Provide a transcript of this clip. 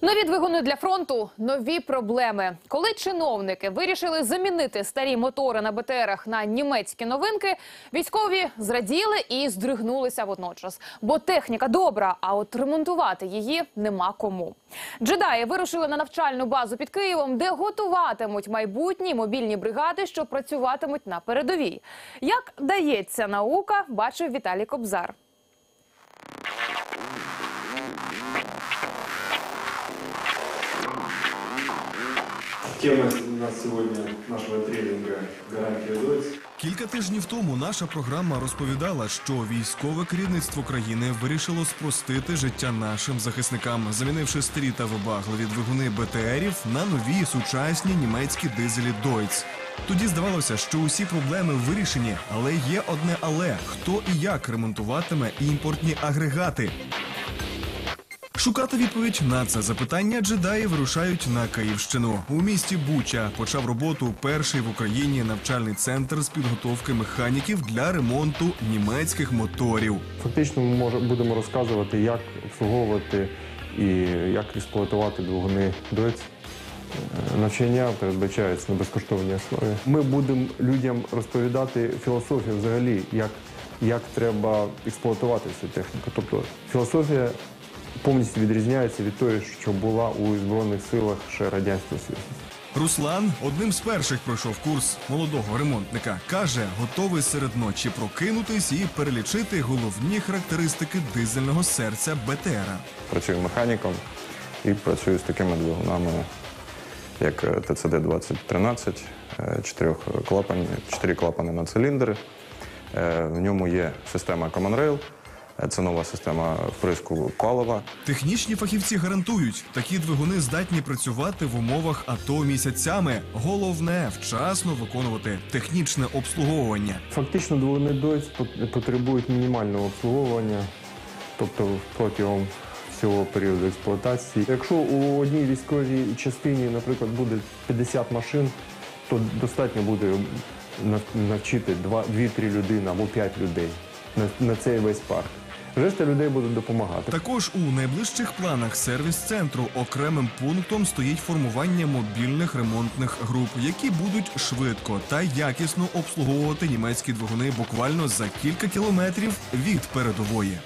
Нові двигуни для фронту нові проблеми. Коли чиновники вирішили замінити старі мотори на БТРах на німецькі новинки, військові зраділи і здригнулися водночас. Бо техніка добра, а от ремонтувати її нема кому. Джедаї вирушили на навчальну базу під Києвом, де готуватимуть майбутні мобільні бригади, що працюватимуть на передовій. Як дається наука, бачив Віталій Кобзар. Тема у нас сегодня нашего тренинга «Гарантия ДОЦ». Кілька тижнів тому наша програма розповідала, що військове керівництво країни вирішило спростити життя нашим захисникам, замінивши старі та вибагливі двигуни БТРів на нові сучасні німецькі дизелі Deutz. Тоді здавалося, що усі проблеми вирішені, але є одне але хто і як ремонтуватиме імпортні агрегати. Шукати відповідь на це запитання джедаї вирушають на Київщину. У місті Буча почав роботу перший в Україні навчальний центр з підготовки механіків для ремонту німецьких моторів. Фактично, ми будемо розказувати, як обслуговувати і як експлуатувати двигуни ДОЕЦ. Е, Навчання передбачається на безкоштовній основі. Ми будемо людям розповідати філософію взагалі, як, як треба експлуатувати цю техніку. Тобто філософія повністю відрізняється від тої, що була у Збройних силах ще Радянського Союзу. Руслан одним з перших пройшов курс молодого ремонтника. каже, готовий серед ночі прокинутись і перелічити головні характеристики дизельного серця БТРа. працюю механіком і працюю з такими двигунами, як е, ТЦД-2013, е, чотирьох клапан, чотири клапани на циліндри. Е, В ньому є система Common Rail, це нова система вприску палива. Технічні фахівці гарантують, такі двигуни здатні працювати в умовах АТО місяцями. Головне вчасно виконувати технічне обслуговування. Фактично двигуни ДОЙЦ потребують мінімального обслуговування, тобто протягом всього періоду експлуатації. Якщо у одній військовій частині, наприклад, буде 50 машин, то достатньо буде нав- навчити 2-3 людини або 5 людей на, на цей весь парк. Решта людей будуть допомагати. Також у найближчих планах сервіс-центру окремим пунктом стоїть формування мобільних ремонтних груп, які будуть швидко та якісно обслуговувати німецькі двигуни буквально за кілька кілометрів від передової.